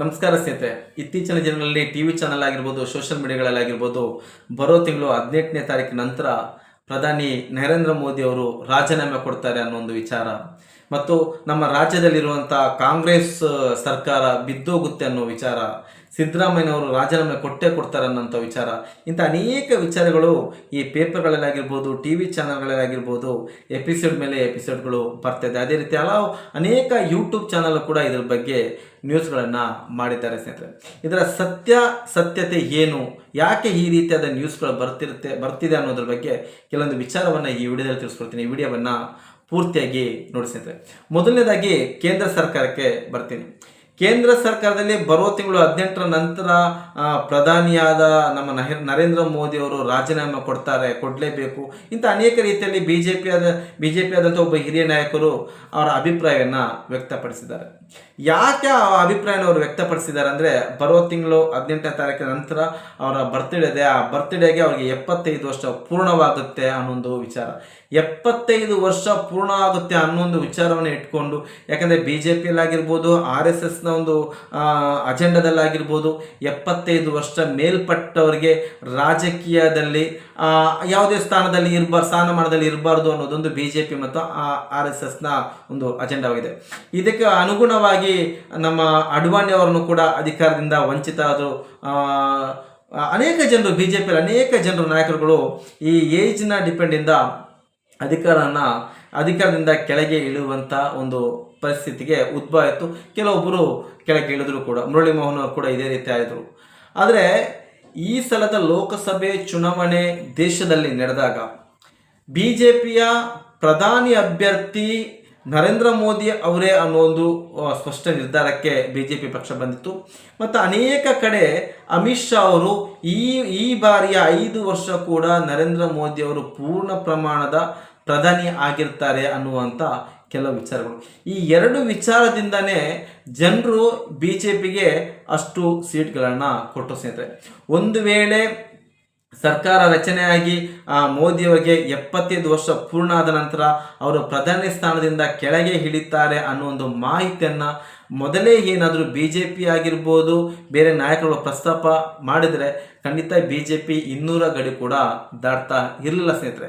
ನಮಸ್ಕಾರ ಸ್ನೇಹಿತರೆ. ಇತ್ತೀಚಿನ ದಿನಗಳಲ್ಲಿ ಟಿ ವಿ ಚಾನಲ್ ಆಗಿರ್ಬೋದು ಸೋಷಿಯಲ್ ಮೀಡಿಯಾಗಳಲ್ಲಾಗಿರ್ಬೋದು ಬರೋ ತಿಂಗಳು ಹದಿನೆಂಟನೇ ತಾರೀಕು ನಂತರ ಪ್ರಧಾನಿ ನರೇಂದ್ರ ಮೋದಿ ಅವರು ರಾಜೀನಾಮೆ ಕೊಡ್ತಾರೆ ಅನ್ನೋ ಒಂದು ವಿಚಾರ. ಮತ್ತು ನಮ್ಮ ರಾಜ್ಯದಲ್ಲಿರುವಂಥ ಕಾಂಗ್ರೆಸ್ ಸರ್ಕಾರ ಬಿದ್ದೋಗುತ್ತೆ ಅನ್ನೋ ವಿಚಾರ. ಸಿದ್ದರಾಮಯ್ಯನವರು ರಾಜೀನಾಮೆ ಕೊಟ್ಟೇ ಕೊಡ್ತಾರೆ ಅನ್ನೋಂಥ ವಿಚಾರ. ಇಂಥ ಅನೇಕ ವಿಚಾರಗಳು ಈ ಪೇಪರ್ಗಳಲ್ಲಾಗಿರ್ಬೋದು, ಟಿ ವಿ ಚಾನಲ್ಗಳಲ್ಲಾಗಿರ್ಬೋದು, ಎಪಿಸೋಡ್ ಮೇಲೆ ಎಪಿಸೋಡ್ಗಳು ಬರ್ತಾಯಿದೆ ಅದೇ ರೀತಿ ಹಲವು ಅನೇಕ ಯೂಟ್ಯೂಬ್ ಚಾನಲ್ ಕೂಡ ಇದ್ರ ಬಗ್ಗೆ ನ್ಯೂಸ್ಗಳನ್ನು ಮಾಡಿದ್ದಾರೆ ಸ್ನೇಹಿತರೆ. ಇದರ ಸತ್ಯ, ಸತ್ಯತೆ ಏನು? ಯಾಕೆ ಈ ರೀತಿಯಾದ ನ್ಯೂಸ್ಗಳು ಬರ್ತಿರುತ್ತೆ, ಬರ್ತಿದೆ ಅನ್ನೋದ್ರ ಬಗ್ಗೆ ಕೆಲವೊಂದು ವಿಚಾರವನ್ನು ಈ ವಿಡಿಯೋದಲ್ಲಿ ತಿಳಿಸ್ಕೊಡ್ತೀನಿ. ಈ ವಿಡಿಯೋವನ್ನು ಪೂರ್ತಿಯಾಗಿ ನೋಡಿ ಸ್ನೇಹಿತರೆ. ಮೊದಲನೇದಾಗಿ ಕೇಂದ್ರ ಸರ್ಕಾರಕ್ಕೆ ಬರ್ತೀನಿ. ಕೇಂದ್ರ ಸರ್ಕಾರದಲ್ಲಿ ಬರುವ ತಿಂಗಳು ಹದಿನೆಂಟರ ನಂತರ ಪ್ರಧಾನಿಯಾದ ನಮ್ಮ ನರೇಂದ್ರ ಮೋದಿ ಅವರು ರಾಜೀನಾಮೆ ಕೊಡ್ತಾರೆ, ಕೊಡಲೇಬೇಕು. ಇಂಥ ಅನೇಕ ರೀತಿಯಲ್ಲಿ ಬಿ ಜೆ ಪಿ ಆದ ಬಿ ಜೆ ಪಿ ಆದಂಥ ಒಬ್ಬ ಹಿರಿಯ ನಾಯಕರು ಅವರ ಅಭಿಪ್ರಾಯವನ್ನು ವ್ಯಕ್ತಪಡಿಸಿದ್ದಾರೆ. ಯಾಕೆ ಆ ಅಭಿಪ್ರಾಯನ ಅವರು ವ್ಯಕ್ತಪಡಿಸಿದ್ದಾರೆ ಅಂದರೆ, ಬರುವ ತಿಂಗಳು ಹದಿನೆಂಟನೇ ತಾರೀಕಿನ ನಂತರ ಅವರ ಬರ್ತ್ಡೇ ಇದೆ. ಆ ಬರ್ತ್ಡೇಗೆ ಅವರಿಗೆ ಎಪ್ಪತ್ತೈದು ವರ್ಷ ಪೂರ್ಣವಾಗುತ್ತೆ ಅನ್ನೊಂದು ವಿಚಾರ. ಎಪ್ಪತ್ತೈದು ವರ್ಷ ಪೂರ್ಣ ಆಗುತ್ತೆ ಅನ್ನೊಂದು ವಿಚಾರವನ್ನು ಇಟ್ಕೊಂಡು, ಯಾಕಂದರೆ ಬಿ ಜೆ ಪಿಯಲ್ಲಾಗಿರ್ಬೋದು ಆರ್ ಎಸ್ ಎಸ್ನ ಒಂದು ಅಜೆಂಡದಲ್ಲಾಗಿರ್ಬೋದು, ಎಪ್ಪತ್ತೈದು ವರ್ಷ ಮೇಲ್ಪಟ್ಟವರಿಗೆ ರಾಜಕೀಯದಲ್ಲಿ ಯಾವುದೇ ಸ್ಥಾನದಲ್ಲಿ ಇರಬಾರ್ದು ಸ್ಥಾನಮಾನದಲ್ಲಿ ಇರಬಾರ್ದು ಅನ್ನೋದೊಂದು ಬಿ ಜೆ ಪಿ ಮತ್ತು ಆರ್ ಎಸ್ ಎಸ್ನ ಒಂದು ಅಜೆಂಡವಾಗಿದೆ. ಇದಕ್ಕೆ ಅನುಗುಣವಾಗಿ ನಮ್ಮ ಅಡ್ವಾಣಿ ಅವರನ್ನು ಕೂಡ ಅಧಿಕಾರದಿಂದ ವಂಚಿತ ಆದರು ಅನೇಕ ಜನರು ಬಿ ಜೆ ಪಿಯಲ್ಲಿ ಅನೇಕ ಜನರು, ನಾಯಕರುಗಳು ಈ ಏಜ್ನ ಡಿಪೆಂಡಿಂದ ಅಧಿಕಾರನ ಅಧಿಕಾರದಿಂದ ಕೆಳಗೆ ಇಳುವಂಥ ಒಂದು ಪರಿಸ್ಥಿತಿಗೆ ಉದ್ಭವ ಇತ್ತು ಕೆಲವೊಬ್ಬರು ಕೆಳಗೆ ಇಳಿದ್ರು ಕೂಡ ಮುರಳಿ ಮೋಹನ್ ಕೂಡ ಇದೇ ರೀತಿ ಆಯಿತು ಆದರೆ ಈ ಸಲದ ಲೋಕಸಭೆ ಚುನಾವಣೆ ದೇಶದಲ್ಲಿ ನಡೆದಾಗ ಬಿ ಜೆ ಪಿಯ ಪ್ರಧಾನಿ ಅಭ್ಯರ್ಥಿ ನರೇಂದ್ರ ಮೋದಿ ಅವರೇ ಅನ್ನೋ ಒಂದು ಸ್ಪಷ್ಟ ನಿರ್ಧಾರಕ್ಕೆ ಬಿ ಜೆ ಪಿ ಪಕ್ಷ ಬಂದಿತ್ತು. ಮತ್ತು ಅನೇಕ ಕಡೆ ಅಮಿತ್ ಶಾ ಅವರು ಈ ಈ ಬಾರಿಯ ಐದು ವರ್ಷ ಕೂಡ ನರೇಂದ್ರ ಮೋದಿ ಅವರು ಪೂರ್ಣ ಪ್ರಮಾಣದ ಪ್ರಧಾನಿ ಆಗಿರ್ತಾರೆ ಅನ್ನುವಂಥ ಕೆಲವು ವಿಚಾರಗಳು. ಈ ಎರಡು ವಿಚಾರದಿಂದನೇ ಜನರು ಬಿ ಜೆ ಪಿಗೆ ಅಷ್ಟು ಸೀಟ್ಗಳನ್ನು ಕೊಟ್ಟು ಸ್ನೇಹಿತರೆ ಒಂದು ವೇಳೆ ಸರ್ಕಾರ ರಚನೆಯಾಗಿ ಮೋದಿಯವರಿಗೆ ಎಪ್ಪತ್ತೈದು ವರ್ಷ ಪೂರ್ಣ ಆದ ನಂತರ ಅವರು ಪ್ರಧಾನಿ ಸ್ಥಾನದಿಂದ ಕೆಳಗೆ ಹಿಡಿತಾರೆ ಅನ್ನೋ ಒಂದು ಮಾಹಿತಿಯನ್ನು ಮೊದಲೇ ಏನಾದರೂ ಬಿ ಜೆ ಪಿ ಆಗಿರ್ಬೋದು, ಬೇರೆ ನಾಯಕರುಗಳು ಪ್ರಸ್ತಾಪ ಮಾಡಿದರೆ ಖಂಡಿತ ಬಿ ಜೆ ಪಿ ಇನ್ನೂರ ಗಡಿ ಕೂಡ ದಾಟ್ತಾ ಇರಲಿಲ್ಲ ಸ್ನೇಹಿತರೆ.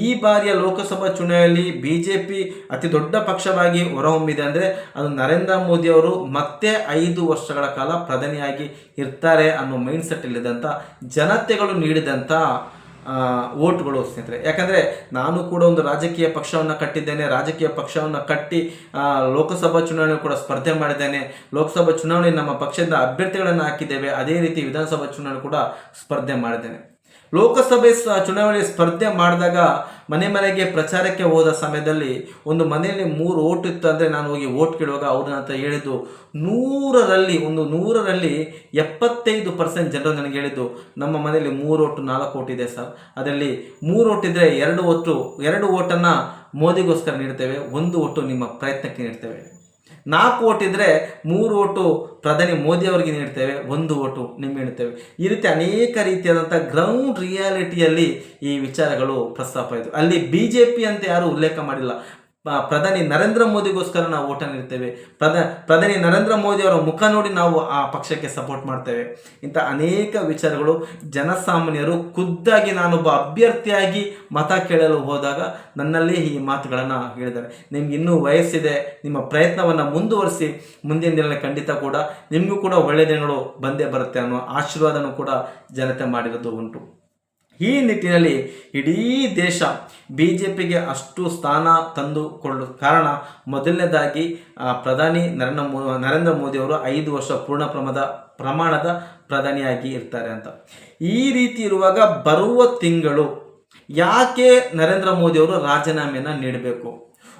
ಈ ಬಾರಿಯ ಲೋಕಸಭಾ ಚುನಾವಣೆಯಲ್ಲಿ ಬಿ ಜೆ ಪಿ ಅತಿ ದೊಡ್ಡ ಪಕ್ಷವಾಗಿ ಹೊರಹೊಮ್ಮಿದೆ ಅಂದರೆ ಅದು ನರೇಂದ್ರ ಮೋದಿ ಅವರು ಮತ್ತೆ ಐದು ವರ್ಷಗಳ ಕಾಲ ಪ್ರಧಾನಿಯಾಗಿ ಇರ್ತಾರೆ ಅನ್ನೋ ಮೈಂಡ್ ಸೆಟ್ ಇಲ್ಲಿದಂಥ ಜನತೆಗಳು ನೀಡಿದಂಥ ಓಟ್ಗಳು ಸ್ನೇಹಿತರೆ. ಯಾಕಂದರೆ ನಾನು ಕೂಡ ಒಂದು ರಾಜಕೀಯ ಪಕ್ಷವನ್ನು ಕಟ್ಟಿದ್ದೇನೆ, ರಾಜಕೀಯ ಪಕ್ಷವನ್ನು ಕಟ್ಟಿ ಲೋಕಸಭಾ ಚುನಾವಣೆ ಕೂಡ ಸ್ಪರ್ಧೆ ಮಾಡಿದ್ದೇನೆ. ಲೋಕಸಭಾ ಚುನಾವಣೆ ನಮ್ಮ ಪಕ್ಷದ ಅಭ್ಯರ್ಥಿಗಳನ್ನು ಹಾಕಿದ್ದೇವೆ. ಅದೇ ರೀತಿ ವಿಧಾನಸಭಾ ಚುನಾವಣೆ ಕೂಡ ಸ್ಪರ್ಧೆ ಮಾಡಿದ್ದೇನೆ. ಲೋಕಸಭೆ ಚುನಾವಣೆ ಸ್ಪರ್ಧೆ ಮಾಡಿದಾಗ ಮನೆ ಮನೆಗೆ ಪ್ರಚಾರಕ್ಕೆ ಹೋದ ಸಮಯದಲ್ಲಿ ಒಂದು ಮನೆಯಲ್ಲಿ ಮೂರು ಓಟ್ ಇತ್ತು ಅಂದರೆ ನಾನು ಹೋಗಿ ಓಟ್ ಕೇಳುವಾಗ ಅವ್ರನ್ನ ಅಂತ ಹೇಳಿದ್ದು. ನೂರರಲ್ಲಿ, ಒಂದು ನೂರರಲ್ಲಿ ಎಪ್ಪತ್ತೈದು ಪರ್ಸೆಂಟ್ ಜನರು ನನಗೆ ಹೇಳಿದ್ದು, ನಮ್ಮ ಮನೆಯಲ್ಲಿ ಮೂರು ಓಟು, ನಾಲ್ಕು ಓಟ್ ಇದೆ ಸರ್. ಅದರಲ್ಲಿ ಮೂರು ಓಟ್ ಇದ್ದರೆ ಎರಡು ಓಟು, ಎರಡು ಓಟನ್ನು ಮೋದಿಗೋಸ್ಕರ ನೀಡ್ತೇವೆ, ಒಂದು ಓಟು ನಿಮ್ಮ ಪ್ರಯತ್ನಕ್ಕೆ ನೀಡ್ತೇವೆ. ನಾಲ್ಕು ಓಟ್ ಮೂರು ಓಟು ಪ್ರಧಾನಿ ಮೋದಿ ಅವರಿಗೆ ನೀಡ್ತೇವೆ, ಒಂದು ಓಟು ನಿಮಗೆ ನೀಡ್ತೇವೆ. ಈ ರೀತಿ ಅನೇಕ ರೀತಿಯಾದಂಥ ಗ್ರೌಂಡ್ ರಿಯಾಲಿಟಿಯಲ್ಲಿ ಈ ವಿಚಾರಗಳು ಪ್ರಸ್ತಾಪ ಆಯಿತು ಅಲ್ಲಿ ಬಿ ಜೆ ಪಿ ಅಂತ ಯಾರೂ ಉಲ್ಲೇಖ ಮಾಡಿಲ್ಲ. ಪ್ರಧಾನಿ ನರೇಂದ್ರ ಮೋದಿಗೋಸ್ಕರ ನಾವು ಓಟ ನೀಡ್ತೇವೆ. ಪ್ರಧ, ಪ್ರಧಾನಿ ನರೇಂದ್ರ ಮೋದಿ ಅವರ ಮುಖ ನೋಡಿ ನಾವು ಆ ಪಕ್ಷಕ್ಕೆ ಸಪೋರ್ಟ್ ಮಾಡ್ತೇವೆ. ಇಂಥ ಅನೇಕ ವಿಚಾರಗಳು ಜನಸಾಮಾನ್ಯರು ಖುದ್ದಾಗಿ ನಾನೊಬ್ಬ ಅಭ್ಯರ್ಥಿಯಾಗಿ ಮತ ಕೇಳಲು ಹೋದಾಗ ನನ್ನಲ್ಲಿ ಈ ಮಾತುಗಳನ್ನು ಹೇಳಿದ್ದಾರೆ. ನಿಮ್ಗೆ ಇನ್ನೂ ವಯಸ್ಸಿದೆ, ನಿಮ್ಮ ಪ್ರಯತ್ನವನ್ನು ಮುಂದುವರಿಸಿ, ಮುಂದಿನ ದಿನ ಖಂಡಿತ ಕೂಡ ನಿಮಗೂ ಕೂಡ ಒಳ್ಳೆಯ ದಿನಗಳು ಬಂದೇ ಬರುತ್ತೆ ಅನ್ನೋ ಆಶೀರ್ವಾದನೂ ಕೂಡ ಜನತೆ ಮಾಡಿರೋದು ಉಂಟು. ಈ ನಿಟ್ಟಿನಲ್ಲಿ ಇಡೀ ದೇಶ ಬಿ ಜೆ ಪಿಗೆ ಅಷ್ಟು ಸ್ಥಾನ ತಂದುಕೊಳ್ಳಲು ಕಾರಣ ಮೊದಲನೇದಾಗಿ ಪ್ರಧಾನಿ ನರೇಂದ್ರ ಮೋ, ನರೇಂದ್ರ ಮೋದಿಯವರು ಐದು ವರ್ಷ ಪೂರ್ಣ ಪ್ರಮಾಣದ ಪ್ರಮಾಣದ ಪ್ರಧಾನಿಯಾಗಿ ಇರ್ತಾರೆ ಅಂತ. ಈ ರೀತಿ ಇರುವಾಗ ಬರುವ ತಿಂಗಳು ಯಾಕೆ ನರೇಂದ್ರ ಮೋದಿಯವರು ರಾಜೀನಾಮೆಯನ್ನು ನೀಡಬೇಕು?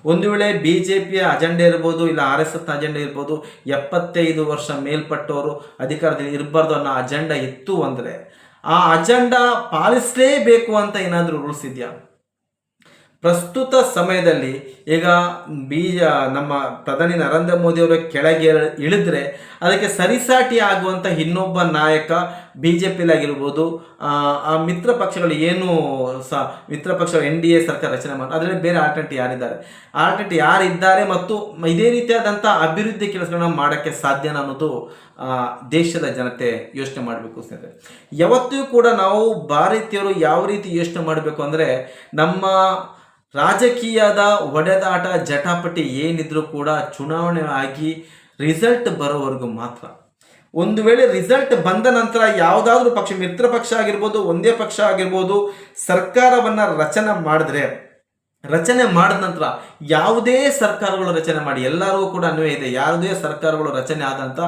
ಒಂದು ವೇಳೆ ಬಿ ಜೆ ಪಿಯ ಅಜೆಂಡೆ ಇರ್ಬೋದು, ಇಲ್ಲ ಆರ್ ಎಸ್ ಎಸ್ ಅಜೆಂಡೆ ಇರ್ಬೋದು, ಎಪ್ಪತ್ತೈದು ವರ್ಷ ಮೇಲ್ಪಟ್ಟವರು ಅಧಿಕಾರದಲ್ಲಿ ಇರಬಾರ್ದು ಅನ್ನೋ ಅಜೆಂಡಾ ಇತ್ತು ಅಂದರೆ ಆ ಅಜೆಂಡಾ ಪಾಲಿಸಲೇಬೇಕು ಅಂತ ಏನಾದರೂ ರೂಲ್ಸ್ ಇದೆಯಾ? ಪ್ರಸ್ತುತ ಸಮಯದಲ್ಲಿ ಈಗ ಬೀಜ ನಮ್ಮ ಪ್ರಧಾನಿ ನರೇಂದ್ರ ಮೋದಿ ಅವರ ಕೆಳಗೆ ಇಳಿದ್ರೆ ಅದಕ್ಕೆ ಸರಿಸಾಟಿ ಆಗುವಂಥ ಇನ್ನೊಬ್ಬ ನಾಯಕ ಬಿ ಜೆ ಆಗಿರ್ಬೋದು ಆ ಮಿತ್ರ ಪಕ್ಷಗಳು ಏನು ಸ, ಮಿತ್ರ ಪಕ್ಷಗಳು ಎನ್ ಡಿ ಎ ಸರ್ಕಾರ ರಚನೆ ಮಾಡಿ ಅದರಲ್ಲಿ ಬೇರೆ ಆಲ್ಟರ್ನೇಟ್ ಯಾರಿದ್ದಾರೆ? ಆಲ್ಟರ್ನೇಟ್ ಯಾರಿದ್ದಾರೆ ಮತ್ತು ಇದೇ ರೀತಿಯಾದಂಥ ಅಭಿವೃದ್ಧಿ ಕೆಲಸಗಳನ್ನ ಮಾಡೋಕ್ಕೆ ಸಾಧ್ಯನ ಅನ್ನೋದು ದೇಶದ ಜನತೆ ಯೋಚನೆ ಮಾಡಬೇಕು ಸ್ನೇಹಿತರೆ ಯಾವತ್ತೂ ಕೂಡ ನಾವು ಭಾರತೀಯರು ಯಾವ ರೀತಿ ಯೋಚನೆ ಮಾಡಬೇಕು ಅಂದರೆ, ನಮ್ಮ ರಾಜಕೀಯದ ಒಡೆದಾಟ ಜಟಾಪಟಿ ಏನಿದ್ರೂ ಕೂಡ ಚುನಾವಣೆ ಆಗಿ ರಿಸಲ್ಟ್ ಬರೋವರೆಗೂ ಮಾತ್ರ. ಒಂದು ವೇಳೆ ರಿಸಲ್ಟ್ ಬಂದ ನಂತರ ಯಾವುದಾದ್ರೂ ಪಕ್ಷ, ಮಿತ್ರ ಪಕ್ಷ ಆಗಿರ್ಬೋದು, ಒಂದೇ ಪಕ್ಷ ಆಗಿರ್ಬೋದು, ಸರ್ಕಾರವನ್ನು ರಚನೆ ಮಾಡಿದ್ರೆ, ರಚನೆ ಮಾಡಿದ ನಂತರ ಯಾವುದೇ ಸರ್ಕಾರಗಳು ರಚನೆ ಮಾಡಿ ಎಲ್ಲರಿಗೂ ಕೂಡ ಅನ್ವಯ ಇದೆ, ಯಾವುದೇ ಸರ್ಕಾರಗಳು ರಚನೆ ಆದಂಥ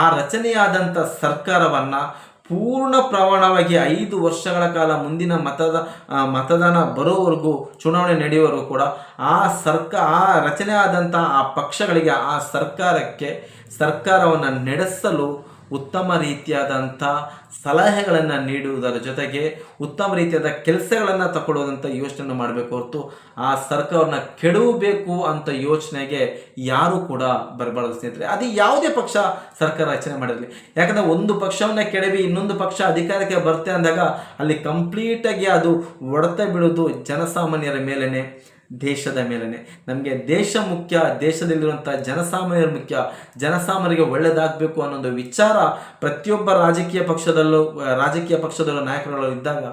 ಆ ರಚನೆಯಾದಂಥ ಸರ್ಕಾರವನ್ನು ಪೂರ್ಣ ಪ್ರಮಾಣವಾಗಿ ಐದು ವರ್ಷಗಳ ಕಾಲ ಮುಂದಿನ ಮತದ ಮತದಾನ ಬರೋವರೆಗೂ ಚುನಾವಣೆ ನಡೆಯುವವರೆಗೂ ಕೂಡ ಆ ಸರ್ಕ, ಆ ರಚನೆ ಆದಂಥ ಆ ಪಕ್ಷಗಳಿಗೆ ಆ ಸರ್ಕಾರಕ್ಕೆ ಸರ್ಕಾರವನ್ನು ನಡೆಸಲು ಉತ್ತಮ ರೀತಿಯಾದಂಥ ಸಲಹೆಗಳನ್ನು ನೀಡುವುದರ ಜೊತೆಗೆ ಉತ್ತಮ ರೀತಿಯಾದ ಕೆಲಸಗಳನ್ನು ತಗೊಳ್ಳೋದಂಥ ಯೋಚನೆ ಮಾಡಬೇಕು ಹೊರತು ಆ ಸರ್ಕಾರನ ಕೆಡವಬೇಕು ಅಂತ ಯೋಚನೆಗೆ ಯಾರು ಕೂಡ ಬರಬಾರದು ಸ್ನೇಹಿತರೆ. ಅದು ಯಾವುದೇ ಪಕ್ಷ ಸರ್ಕಾರ ರಚನೆ ಮಾಡಿರಲಿ. ಯಾಕಂದರೆ ಒಂದು ಪಕ್ಷವನ್ನು ಕೆಡವಿ, ಇನ್ನೊಂದು ಪಕ್ಷ ಅಧಿಕಾರಕ್ಕೆ ಬರುತ್ತೆ ಅಂದಾಗ ಅಲ್ಲಿ ಕಂಪ್ಲೀಟಾಗಿ ಅದು ಒಡೆತ ಬೀಳೋದು ಜನಸಾಮಾನ್ಯರ ಮೇಲೇ ದೇಶದ ಮೇಲೇ ನಮಗೆ ದೇಶ ಮುಖ್ಯ ದೇಶದಲ್ಲಿರುವಂಥ ಜನಸಾಮಾನ್ಯರು ಮುಖ್ಯ. ಜನಸಾಮಾನ್ಯರಿಗೆ ಒಳ್ಳೆಯದಾಗಬೇಕು ಅನ್ನೋ ಒಂದು ವಿಚಾರ ಪ್ರತಿಯೊಬ್ಬ ರಾಜಕೀಯ ಪಕ್ಷದಲ್ಲೂ ರಾಜಕೀಯ ಪಕ್ಷದಲ್ಲೂ ನಾಯಕರುಗಳು ಇದ್ದಾಗ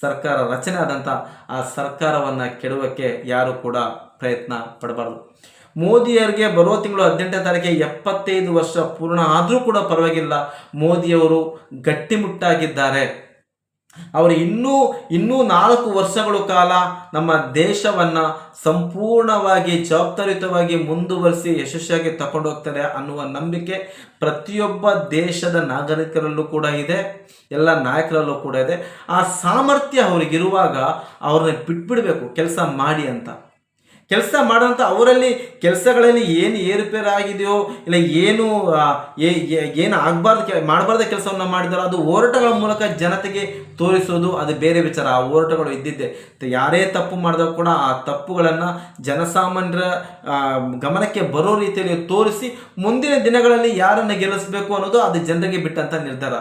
ಸರ್ಕಾರ ರಚನೆ ಆದಂಥ ಆ ಸರ್ಕಾರವನ್ನು ಕೆಡುವಕ್ಕೆ ಯಾರು ಕೂಡ ಪ್ರಯತ್ನ ಪಡಬಾರ್ದು. ಮೋದಿಯವರಿಗೆ ಬರೋ ತಿಂಗಳು ಹದಿನೆಂಟನೇ ತಾರೀಕಿಗೆ ಎಪ್ಪತ್ತೈದು ವರ್ಷ ಪೂರ್ಣ ಆದರೂ ಕೂಡ ಪರವಾಗಿಲ್ಲ. ಮೋದಿಯವರು ಗಟ್ಟಿಮುಟ್ಟಾಗಿದ್ದಾರೆ. ಅವರು ಇನ್ನೂ ಇನ್ನೂ ನಾಲ್ಕು ವರ್ಷಗಳ ಕಾಲ ನಮ್ಮ ದೇಶವನ್ನು ಸಂಪೂರ್ಣವಾಗಿ, ಜವಾಬ್ದಾರಿಯುತವಾಗಿ ಮುಂದುವರಿಸಿ ಯಶಸ್ವಿಯಾಗಿ ತಗೊಂಡು ಹೋಗ್ತಾರೆ ಅನ್ನುವ ನಂಬಿಕೆ ಪ್ರತಿಯೊಬ್ಬ ದೇಶದ ನಾಗರಿಕರಲ್ಲೂ ಕೂಡ ಇದೆ, ಎಲ್ಲ ನಾಯಕರಲ್ಲೂ ಕೂಡ ಇದೆ. ಆ ಸಾಮರ್ಥ್ಯ ಅವ್ರಿಗಿರುವಾಗ ಅವ್ರನ್ನ ಬಿಟ್ಬಿಡಬೇಕು, ಕೆಲಸ ಮಾಡಿ ಅಂತ. ಕೆಲಸ ಮಾಡೋಂಥ ಅವರಲ್ಲಿ ಕೆಲಸಗಳಲ್ಲಿ ಏನು ಏರುಪೇರು ಆಗಿದೆಯೋ ಇಲ್ಲ ಏನು ಏನು ಆಗಬಾರ್ದು ಕೆ, ಮಾಡಬಾರ್ದ ಕೆಲಸವನ್ನು ಮಾಡಿದಾರೋ ಅದು ಹೋರಾಟಗಳ ಮೂಲಕ ಜನತೆಗೆ ತೋರಿಸೋದು, ಅದು ಬೇರೆ ವಿಚಾರ. ಆ ಹೋರಾಟಗಳು ಇದ್ದಿದ್ದೆ. ಯಾರೇ ತಪ್ಪು ಮಾಡಿದ್ರು ಕೂಡ ಆ ತಪ್ಪುಗಳನ್ನು ಜನಸಾಮಾನ್ಯರ ಗಮನಕ್ಕೆ ಬರೋ ರೀತಿಯಲ್ಲಿ ತೋರಿಸಿ ಮುಂದಿನ ದಿನಗಳಲ್ಲಿ ಯಾರನ್ನು ಗೆಲ್ಲಿಸಬೇಕು ಅನ್ನೋದು ಅದು ಜನರಿಗೆ ಬಿಟ್ಟಂಥ ನಿರ್ಧಾರ.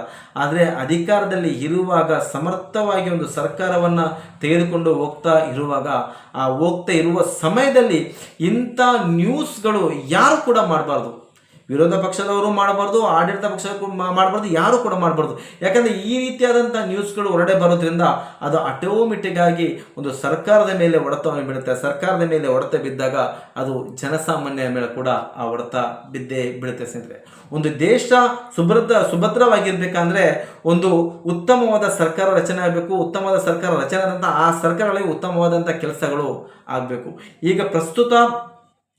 ಆದರೆ ಅಧಿಕಾರದಲ್ಲಿ ಇರುವಾಗ, ಸಮರ್ಥವಾಗಿ ಒಂದು ಸರ್ಕಾರವನ್ನು ತೆಗೆದುಕೊಂಡು ಹೋಗ್ತಾ ಇರುವಾಗ, ಆ ಹೋಗ್ತಾ ಇರುವ ಸಮಯದಲ್ಲಿ ಇಂಥ ನ್ಯೂಸ್ಗಳು ಯಾರು ಕೂಡ ಮಾಡಬಾರ್ದು. ವಿರೋಧ ಪಕ್ಷದವರು ಮಾಡಬಾರ್ದು, ಆಡಳಿತ ಪಕ್ಷ ಮಾಡಬಾರ್ದು, ಯಾರು ಕೂಡ ಮಾಡಬಾರ್ದು. ಯಾಕಂದರೆ ಈ ರೀತಿಯಾದಂಥ ನ್ಯೂಸ್ಗಳು ಹೊರಡೆ ಬರೋದ್ರಿಂದ ಅದು ಆಟೋಮೆಟಿಕ್ ಆಗಿ ಒಂದು ಸರ್ಕಾರದ ಮೇಲೆ ಹೊಡೆತವನ್ನು ಬೀಳುತ್ತೆ. ಸರ್ಕಾರದ ಮೇಲೆ ಹೊಡೆತ ಬಿದ್ದಾಗ ಅದು ಜನಸಾಮಾನ್ಯರ ಮೇಲೆ ಕೂಡ ಆ ಹೊಡೆತ ಬಿದ್ದೇ ಬೀಳುತ್ತೆ ಸ್ನೇಹಿತರೆ. ಒಂದು ದೇಶ ಸುಭದ್ರ ಸುಭದ್ರವಾಗಿರ್ಬೇಕಂದ್ರೆ ಒಂದು ಉತ್ತಮವಾದ ಸರ್ಕಾರ ರಚನೆ ಆಗಬೇಕು, ಉತ್ತಮವಾದ ಸರ್ಕಾರ ರಚನೆ ಆದಂಥ ಆ ಸರ್ಕಾರಗಳಿಗೆ ಉತ್ತಮವಾದಂಥ ಕೆಲಸಗಳು ಆಗಬೇಕು. ಈಗ ಪ್ರಸ್ತುತ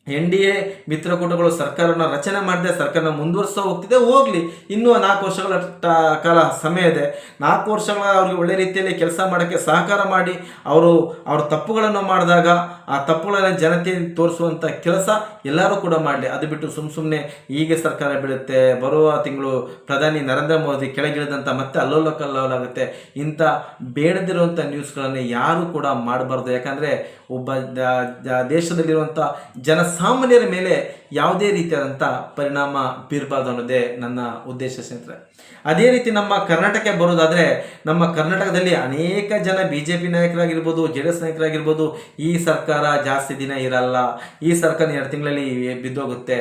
ಎನ್ ಡಿ ಎ ಮಿತ್ರಕೂಟಗಳು ಸರ್ಕಾರವನ್ನು ರಚನೆ ಮಾಡಿದೆ, ಸರ್ಕಾರನ ಮುಂದುವರಿಸ್ತಾ ಹೋಗ್ತಿದೆ, ಹೋಗಲಿ. ಇನ್ನೂ ನಾಲ್ಕು ವರ್ಷಗಳ ಕಾಲ ಸಮಯ ಇದೆ. ನಾಲ್ಕು ವರ್ಷಗಳ ಅವ್ರಿಗೆ ಒಳ್ಳೆ ರೀತಿಯಲ್ಲಿ ಕೆಲಸ ಮಾಡೋಕ್ಕೆ ಸಹಕಾರ ಮಾಡಿ, ಅವರು ಅವ್ರ ತಪ್ಪುಗಳನ್ನು ಮಾಡಿದಾಗ ಆ ತಪ್ಪುಗಳನ್ನು ಜನತೆ ತೋರಿಸುವಂಥ ಕೆಲಸ ಎಲ್ಲರೂ ಕೂಡ ಮಾಡಲಿ. ಅದು ಬಿಟ್ಟು ಸುಮ್ಮ ಸುಮ್ಮನೆ ಹೀಗೆ ಸರ್ಕಾರ ಬೀಳುತ್ತೆ, ಬರುವ ತಿಂಗಳು ಪ್ರಧಾನಿ ನರೇಂದ್ರ ಮೋದಿ ಕೆಳಗಿಳಿದಂಥ ಮತ್ತೆ ಅಲ್ಲೋಲ ಕಲ್ಲೋಲಾಗುತ್ತೆ ಇಂಥ ಬೇಡದಿರುವಂಥ ನ್ಯೂಸ್ಗಳನ್ನು ಯಾರೂ ಕೂಡ ಮಾಡಬಾರ್ದು. ಯಾಕಂದರೆ ಒಬ್ಬ ದೇಶದಲ್ಲಿರುವಂಥ ಜನ ಜನಸಾಮಾನ್ಯರ ಮೇಲೆ ಯಾವುದೇ ರೀತಿಯಾದಂಥ ಪರಿಣಾಮ ಬೀರಬಾರ್ದು ಅನ್ನೋದೇ ನನ್ನ ಉದ್ದೇಶ ಸ್ನೇಹಿತರೆ. ಅದೇ ರೀತಿ ನಮ್ಮ ಕರ್ನಾಟಕಕ್ಕೆ ಬರೋದಾದರೆ ನಮ್ಮ ಕರ್ನಾಟಕದಲ್ಲಿ ಅನೇಕ ಜನ ಬಿ ಜೆ ಪಿ ನಾಯಕರಾಗಿರ್ಬೋದು ಜೆ ಡಿ ಎಸ್ ನಾಯಕರಾಗಿರ್ಬೋದು, ಈ ಸರ್ಕಾರ ಜಾಸ್ತಿ ದಿನ ಇರಲ್ಲ. ಈ ಸರ್ಕಾರ ಎರಡು ತಿಂಗಳಲ್ಲಿ ಬಿದ್ದೋಗುತ್ತೆ.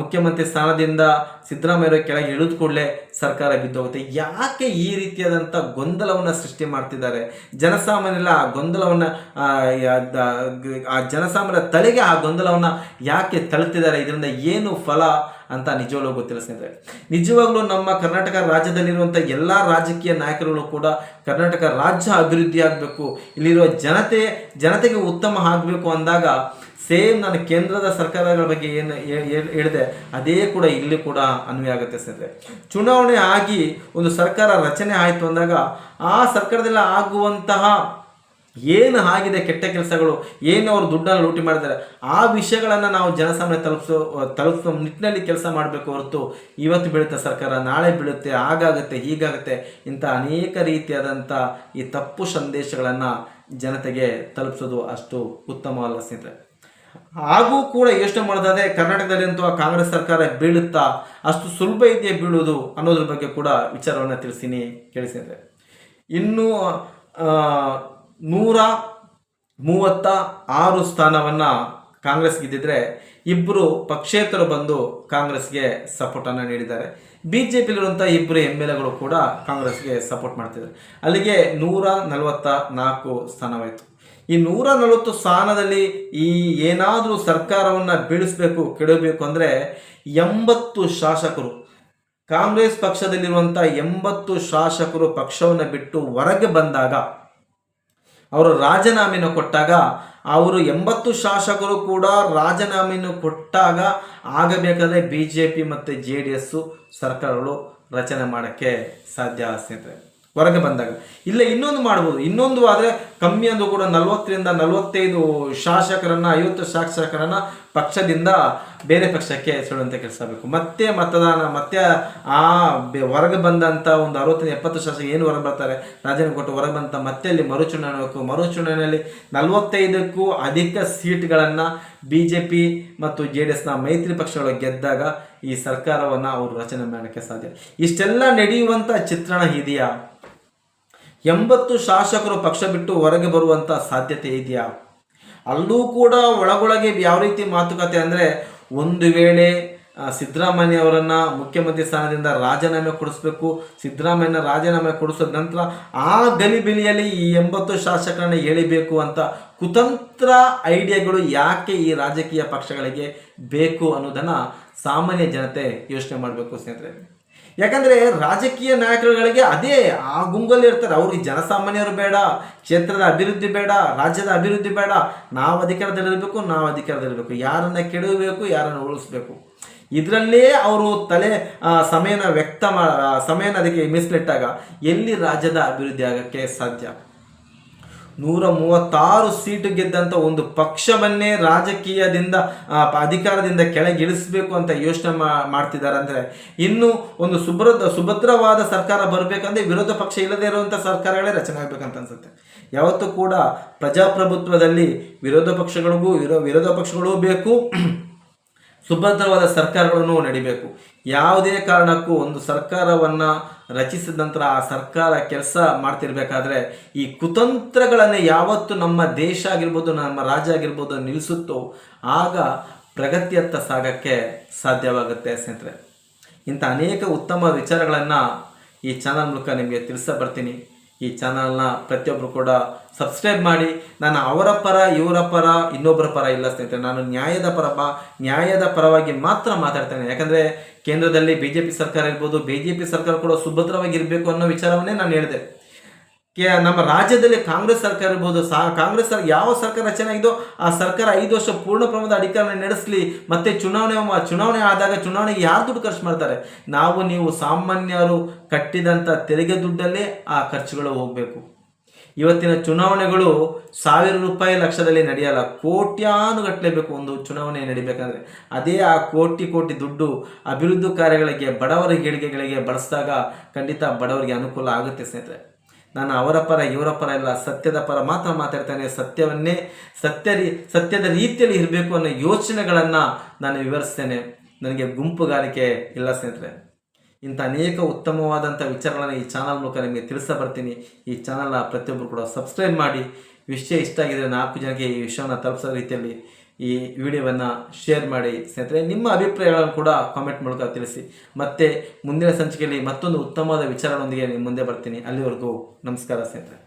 ಮುಖ್ಯಮಂತ್ರಿ ಸ್ಥಾನದಿಂದ ಸಿದ್ದರಾಮಯ್ಯ ಕೆಳಗೆ ಇಳಿದು ಕೂಡಲೇ ಸರ್ಕಾರ ಬಿದ್ದೋಗುತ್ತೆ. ಯಾಕೆ ಈ ರೀತಿಯಾದಂಥ ಗೊಂದಲವನ್ನು ಸೃಷ್ಟಿ ಮಾಡ್ತಿದ್ದಾರೆ? ಜನಸಾಮಾನ್ಯರ ಆ ಗೊಂದಲವನ್ನು, ಆ ಜನಸಾಮಾನ್ಯರ ತಲೆಗೆ ಆ ಗೊಂದಲವನ್ನು ಯಾಕೆ ತಳ್ತಿದ್ದಾರೆ? ಇದರಿಂದ ಏನು ಫಲ ಅಂತ ನಿಜವಾಗ್ಲೂ ಗೊತ್ತಿಲ್ಲ ಸ್ನೇಹಿತರೆ. ನಿಜವಾಗ್ಲೂ ನಮ್ಮ ಕರ್ನಾಟಕ ರಾಜ್ಯದಲ್ಲಿರುವಂಥ ಎಲ್ಲ ರಾಜಕೀಯ ನಾಯಕರುಗಳು ಕೂಡ ಕರ್ನಾಟಕ ರಾಜ್ಯ ಅಭಿವೃದ್ಧಿ ಆಗಬೇಕು. ಇಲ್ಲಿರುವ ಜನತೆ, ಜನತೆಗೆ ಉತ್ತಮ ಆಗಬೇಕು ಅಂದಾಗ ಸೇಮ್ ನಾನು ಕೇಂದ್ರದ ಸರ್ಕಾರಗಳ ಬಗ್ಗೆ ಏನು ಹೇಳಿದೆ, ಅದೇ ಕೂಡ ಇಲ್ಲಿ ಕೂಡ ಅನ್ವಯ ಆಗುತ್ತೆ ಸ್ನೇಹಿತರೆ. ಚುನಾವಣೆ ಆಗಿ ಒಂದು ಸರ್ಕಾರ ರಚನೆ ಆಯಿತು ಅಂದಾಗ ಆ ಸರ್ಕಾರದಲ್ಲಿ ಆಗುವಂತಹ ಏನು ಆಗಿದೆ, ಕೆಟ್ಟ ಕೆಲಸಗಳು, ಏನು ಅವರು ದುಡ್ಡನ್ನು ಲೂಟಿ ಮಾಡಿದ್ದಾರೆ, ಆ ವಿಷಯಗಳನ್ನು ನಾವು ಜನಸಾಮಾನ್ಯ ತಲುಪಿಸೋ ತಲುಪಿಸೋ ನಿಟ್ಟಿನಲ್ಲಿ ಕೆಲಸ ಮಾಡಬೇಕು ಹೊರತು ಇವತ್ತು ಬೀಳುತ್ತೆ ಸರ್ಕಾರ, ನಾಳೆ ಬೀಳುತ್ತೆ, ಹಾಗಾಗುತ್ತೆ, ಹೀಗಾಗುತ್ತೆ ಇಂಥ ಅನೇಕ ರೀತಿಯಾದಂಥ ಈ ತಪ್ಪು ಸಂದೇಶಗಳನ್ನು ಜನತೆಗೆ ತಲುಪಿಸೋದು ಅಷ್ಟು ಉತ್ತಮವಲ್ಲ ಸ್ನೇಹಿತರೆ. ಹಾಗೂ ಕೂಡ ಯೋಚನೆ ಮಾಡೋದಾದ್ರೆ ಕರ್ನಾಟಕದಲ್ಲಿರುವಂತಹ ಕಾಂಗ್ರೆಸ್ ಸರ್ಕಾರ ಬೀಳುತ್ತಾ ಅಷ್ಟು ಸುಲಭ ಇದೆಯೇ ಬೀಳೋದು ಅನ್ನೋದ್ರ ಬಗ್ಗೆ ಕೂಡ ವಿಚಾರವನ್ನು ತಿಳಿಸ್ತೀನಿ, ಕೇಳಿಸಿದ್ರೆ. ಇನ್ನು ನೂರ ಮೂವತ್ತ ಆರು ಸ್ಥಾನವನ್ನು ಕಾಂಗ್ರೆಸ್ ಗೆದ್ದಿದ್ರೆ ಇಬ್ಬರು ಪಕ್ಷೇತರು ಬಂದು ಕಾಂಗ್ರೆಸ್ಗೆ ಸಪೋರ್ಟನ್ನು ನೀಡಿದ್ದಾರೆ. ಬಿ ಜೆ ಪಿಲಿರುವಂಥ ಇಬ್ಬರು ಎಂ ಎಲ್ ಎಗಳು ಕೂಡ ಕಾಂಗ್ರೆಸ್ಗೆ ಸಪೋರ್ಟ್ ಮಾಡ್ತಿದ್ದಾರೆ. ಅಲ್ಲಿಗೆ ನೂರ ನಲವತ್ತ ನಾಲ್ಕು ಸ್ಥಾನವಾಯಿತು. ಈ ನೂರ ನಲವತ್ತು ಸ್ಥಾನದಲ್ಲಿ ಈ ಏನಾದರೂ ಸರ್ಕಾರವನ್ನು ಬೀಳಿಸಬೇಕು ಕೆಡಬೇಕು ಅಂದರೆ ಎಂಬತ್ತು ಶಾಸಕರು. ಕಾಂಗ್ರೆಸ್ ಪಕ್ಷದಲ್ಲಿರುವಂಥ ಎಂಬತ್ತು ಶಾಸಕರು ಪಕ್ಷವನ್ನು ಬಿಟ್ಟು ಹೊರಗೆ ಬಂದಾಗ, ಅವರು ರಾಜೀನಾಮೆನ ಕೊಟ್ಟಾಗ, ಅವರು ಎಂಬತ್ತು ಶಾಸಕರು ಕೂಡ ರಾಜೀನಾಮೆಯನ್ನು ಕೊಟ್ಟಾಗ ಆಗಬೇಕಾದ್ರೆ ಬಿ ಜೆ ಪಿ ಮತ್ತು ಜೆ ಡಿ ಎಸ್ಸು ಸರ್ಕಾರಗಳು ರಚನೆ ಮಾಡೋಕ್ಕೆ ಸಾಧ್ಯ ಸ್ನೇಹಿತರೆ ಹೊರಗೆ ಬಂದಾಗ. ಇಲ್ಲ ಇನ್ನೊಂದು ಮಾಡ್ಬೋದು. ಇನ್ನೊಂದು ಆದರೆ ಕಮ್ಮಿ ಅಂದರೂ ಕೂಡ ನಲವತ್ತರಿಂದ ನಲವತ್ತೈದು ಶಾಸಕರನ್ನು, ಐವತ್ತು ಶಾಸಕರನ್ನು ಪಕ್ಷದಿಂದ ಬೇರೆ ಪಕ್ಷಕ್ಕೆ ಸೆಳೆಯುವಂಥ ಕೆಲಸ ಬೇಕು ಮತ್ತೆ ಮತದಾನ, ಮತ್ತೆ ಆ ಹೊರಗೆ ಬಂದಂಥ ಒಂದು ಅರವತ್ತರಿಂದ ಎಪ್ಪತ್ತು ಶಾಸಕ ಏನು ಹೊರಗೆ ಬರ್ತಾರೆ? ರಾಜೀನಾಮೆ ಕೊಟ್ಟು ಹೊರಗೆ ಬಂತ ಮತ್ತೆ ಅಲ್ಲಿ ಮರುಚುನಾವಣೆ ಬೇಕು ಮರುಚುನಾವಣೆಯಲ್ಲಿ ನಲವತ್ತೈದಕ್ಕೂ ಅಧಿಕ ಸೀಟ್ಗಳನ್ನು ಬಿ ಜೆ ಪಿ ಮತ್ತು ಜೆ ಡಿ ಎಸ್ನ ಮೈತ್ರಿ ಪಕ್ಷಗಳು ಗೆದ್ದಾಗ ಈ ಸರ್ಕಾರವನ್ನು ಅವರು ರಚನೆ ಮಾಡೋಕ್ಕೆ ಸಾಧ್ಯ. ಇಷ್ಟೆಲ್ಲ ನಡೆಯುವಂಥ ಚಿತ್ರಣ ಇದೆಯಾ? ಎಂಬತ್ತು ಶಾಸಕರು ಪಕ್ಷ ಬಿಟ್ಟು ಹೊರಗೆ ಬರುವಂಥ ಸಾಧ್ಯತೆ ಇದೆಯಾ? ಅಲ್ಲೂ ಕೂಡ ಒಳಗೊಳಗೆ ಯಾವ ರೀತಿ ಮಾತುಕತೆ ಅಂದರೆ ಒಂದು ವೇಳೆ ಸಿದ್ದರಾಮಯ್ಯ ಅವರನ್ನ ಮುಖ್ಯಮಂತ್ರಿ ಸ್ಥಾನದಿಂದ ರಾಜೀನಾಮೆ ಕೊಡಿಸ್ಬೇಕು, ಸಿದ್ದರಾಮಯ್ಯನ ರಾಜೀನಾಮೆ ಕೊಡಿಸಿದ ನಂತರ ಆ ಗಲಿಬಿಲಿಯಲ್ಲಿ ಈ ಎಂಬತ್ತು ಶಾಸಕರನ್ನ ಎಳಿಬೇಕು ಅಂತ ಕುತಂತ್ರ ಐಡಿಯಾಗಳು ಯಾಕೆ ಈ ರಾಜಕೀಯ ಪಕ್ಷಗಳಿಗೆ ಬೇಕು ಅನ್ನೋದನ್ನು ಸಾಮಾನ್ಯ ಜನತೆ ಯೋಚನೆ ಮಾಡಬೇಕು ಸ್ನೇಹಿತರೆ. ಯಾಕಂದ್ರೆ ರಾಜಕೀಯ ನಾಯಕರುಗಳಿಗೆ ಅದೇ ಆ ಗುಂಗಲ್ಲಿ ಇರ್ತಾರೆ. ಅವ್ರಿಗೆ ಜನಸಾಮಾನ್ಯರು ಬೇಡ, ಕ್ಷೇತ್ರದ ಅಭಿವೃದ್ಧಿ ಬೇಡ, ರಾಜ್ಯದ ಅಭಿವೃದ್ಧಿ ಬೇಡ. ನಾವು ಅಧಿಕಾರದಲ್ಲಿರಬೇಕು ನಾವು ಅಧಿಕಾರದಲ್ಲಿರಬೇಕು ಯಾರನ್ನ ಕೆಡಬೇಕು ಯಾರನ್ನ ಉಳಿಸ್ಬೇಕು ಇದರಲ್ಲೇ ಅವರು ತಲೆ ಸಮಯನ ವ್ಯಕ್ತ ಮಾ ಸಮಯನ ಅದಕ್ಕೆ ಮೀಸಲಿಟ್ಟಾಗ ಎಲ್ಲಿ ರಾಜ್ಯದ ಅಭಿವೃದ್ಧಿ ಆಗಕ್ಕೆ ಸಾಧ್ಯ? ನೂರ ಮೂವತ್ತಾರು ಸೀಟು ಗೆದ್ದಂಥ ಒಂದು ಪಕ್ಷವನ್ನೇ ರಾಜಕೀಯದಿಂದ ಅಧಿಕಾರದಿಂದ ಕೆಳಗಿಳಿಸಬೇಕು ಅಂತ ಯೋಚನೆ ಮಾಡ್ತಿದ್ದಾರೆ ಅಂದರೆ ಇನ್ನು ಒಂದು ಸುಭದ್ರ ಸುಭದ್ರವಾದ ಸರ್ಕಾರ ಬರಬೇಕಂದ್ರೆ ವಿರೋಧ ಪಕ್ಷ ಇಲ್ಲದೇ ಇರುವಂಥ ಸರ್ಕಾರಗಳೇ ರಚನೆ ಆಗಬೇಕಂತ ಅನ್ಸುತ್ತೆ. ಯಾವತ್ತೂ ಕೂಡ ಪ್ರಜಾಪ್ರಭುತ್ವದಲ್ಲಿ ವಿರೋಧ ಪಕ್ಷಗಳಿಗೂ, ವಿರೋ, ವಿರೋಧ ಪಕ್ಷಗಳೂ ಬೇಕು. ಸುಭದ್ರವಾದ ಸರ್ಕಾರಗಳನ್ನು ನಡಿಬೇಕು. ಯಾವುದೇ ಕಾರಣಕ್ಕೂ ಒಂದು ಸರ್ಕಾರವನ್ನು ರಚಿಸಿದ ನಂತರ ಆ ಸರ್ಕಾರ ಕೆಲಸ ಮಾಡ್ತಿರ್ಬೇಕಾದ್ರೆ ಈ ಕುತಂತ್ರಗಳನ್ನು ಯಾವತ್ತು ನಮ್ಮ ದೇಶ ಆಗಿರ್ಬೋದು, ನಮ್ಮ ರಾಜ್ಯ ಆಗಿರ್ಬೋದು ನಿಲ್ಲಿಸುತ್ತೋ ಆಗ ಪ್ರಗತಿಯತ್ತ ಸಾಗಕ್ಕೆ ಸಾಧ್ಯವಾಗುತ್ತೆ ಸ್ನೇಹಿತರೆ. ಇಂಥ ಅನೇಕ ಉತ್ತಮ ವಿಚಾರಗಳನ್ನು ಈ ಚಾನಲ್ ಮೂಲಕ ನಿಮಗೆ ತಿಳಿಸ ಬರ್ತೀನಿ. ಈ ಚಾನಲ್ನ ಪ್ರತಿಯೊಬ್ಬರು ಕೂಡ ಸಬ್ಸ್ಕ್ರೈಬ್ ಮಾಡಿ. ನಾನು ಅವರ ಪರ, ಇವರ ಪರ ಇನ್ನೊಬ್ಬರ ಪರ ಇಲ್ಲ ಸ್ನೇಹಿತರೆ. ನಾನು ನ್ಯಾಯದ ಪರ ನ್ಯಾಯದ ಪರವಾಗಿ ಮಾತ್ರ ಮಾತಾಡ್ತೇನೆ. ಯಾಕಂದರೆ ಕೇಂದ್ರದಲ್ಲಿ ಬಿ ಜೆ ಪಿ ಸರ್ಕಾರ ಇರ್ಬೋದು ಬಿ ಜೆ ಪಿ ಸರ್ಕಾರ ಕೂಡ ಸುಭದ್ರವಾಗಿರಬೇಕು ಅನ್ನೋ ವಿಚಾರವನ್ನೇ ನಾನು ಹೇಳಿದೆ. ಕೆ ನಮ್ಮ ರಾಜ್ಯದಲ್ಲಿ ಕಾಂಗ್ರೆಸ್ ಸರ್ಕಾರ ಇರ್ಬೋದು ಸಹ ಕಾಂಗ್ರೆಸ್ ಯಾವ ಸರ್ಕಾರ ರಚನೆ ಆಗಿದೋ ಆ ಸರ್ಕಾರ ಐದು ವರ್ಷ ಪೂರ್ಣ ಪ್ರಮಾಣದ ಅಧಿಕಾರ ನಡೆಸಲಿ, ಮತ್ತೆ ಚುನಾವಣೆ ಚುನಾವಣೆ ಆದಾಗ ಚುನಾವಣೆಗೆ ಯಾರು ದುಡ್ಡು ಖರ್ಚು ಮಾಡ್ತಾರೆ? ನಾವು, ನೀವು ಸಾಮಾನ್ಯರು ಕಟ್ಟಿದಂಥ ತೆರಿಗೆ ದುಡ್ಡಲ್ಲೇ ಆ ಖರ್ಚುಗಳು ಹೋಗಬೇಕು. ಇವತ್ತಿನ ಚುನಾವಣೆಗಳು ಸಾವಿರ ರೂಪಾಯಿ ಲಕ್ಷದಲ್ಲಿ ನಡೆಯಲ್ಲ, ಕೋಟ್ಯಾನುಗಟ್ಟಲೆ ಬೇಕು ಒಂದು ಚುನಾವಣೆ ನಡಿಬೇಕಂದ್ರೆ. ಅದೇ ಆ ಕೋಟಿ ಕೋಟಿ ದುಡ್ಡು ಅಭಿವೃದ್ಧಿ ಕಾರ್ಯಗಳಿಗೆ, ಬಡವರ ಏಳಿಗೆಗಳಿಗೆ ಬಳಸಿದಾಗ ಖಂಡಿತ ಬಡವರಿಗೆ ಅನುಕೂಲ ಆಗುತ್ತೆ ಸ್ನೇಹಿತರೆ. ನಾನು ಅವರ ಪರ, ಇವರ ಪರ ಇಲ್ಲ, ಸತ್ಯದ ಪರ ಮಾತ್ರ ಮಾತಾಡ್ತೇನೆ. ಸತ್ಯವನ್ನೇ, ಸತ್ಯ ರೀ, ಸತ್ಯದ ರೀತಿಯಲ್ಲಿ ಇರಬೇಕು ಅನ್ನೋ ಯೋಚನೆಗಳನ್ನು ನಾನು ವಿವರಿಸ್ತೇನೆ. ನನಗೆ ಗುಂಪುಗಾರಿಕೆ ಇಲ್ಲ ಸ್ನೇಹಿತರೆ. ಇಂಥ ಅನೇಕ ಉತ್ತಮವಾದಂಥ ವಿಚಾರಗಳನ್ನು ಈ ಚಾನಲ್ ಮೂಲಕ ನಿಮಗೆ ತಿಳಿಸ ಬರ್ತೀನಿ. ಈ ಚಾನಲ್ನ ಪ್ರತಿಯೊಬ್ಬರು ಕೂಡ ಸಬ್ಸ್ಕ್ರೈಬ್ ಮಾಡಿ. ವಿಷಯ ಇಷ್ಟ ಆಗಿದ್ರೆ ನಾಲ್ಕು ಜನಕ್ಕೆ ಈ ವಿಷಯವನ್ನು ತಲುಪಿಸೋ ರೀತಿಯಲ್ಲಿ ಈ ವಿಡಿಯೋವನ್ನು ಶೇರ್ ಮಾಡಿ ಸ್ನೇಹಿತರೆ, ನಿಮ್ಮ ಅಭಿಪ್ರಾಯಗಳನ್ನು ಕೂಡ ಕಾಮೆಂಟ್ ಮೂಲಕ ತಿಳಿಸಿ. ಮತ್ತೆ ಮುಂದಿನ ಸಂಚಿಕೆಯಲ್ಲಿ ಮತ್ತೊಂದು ಉತ್ತಮವಾದ ವಿಚಾರಗಳೊಂದಿಗೆ ನಿಮ್ಮ ಮುಂದೆ ಬರ್ತೀನಿ. ಅಲ್ಲಿವರೆಗೂ ನಮಸ್ಕಾರ ಸ್ನೇಹಿತರೆ.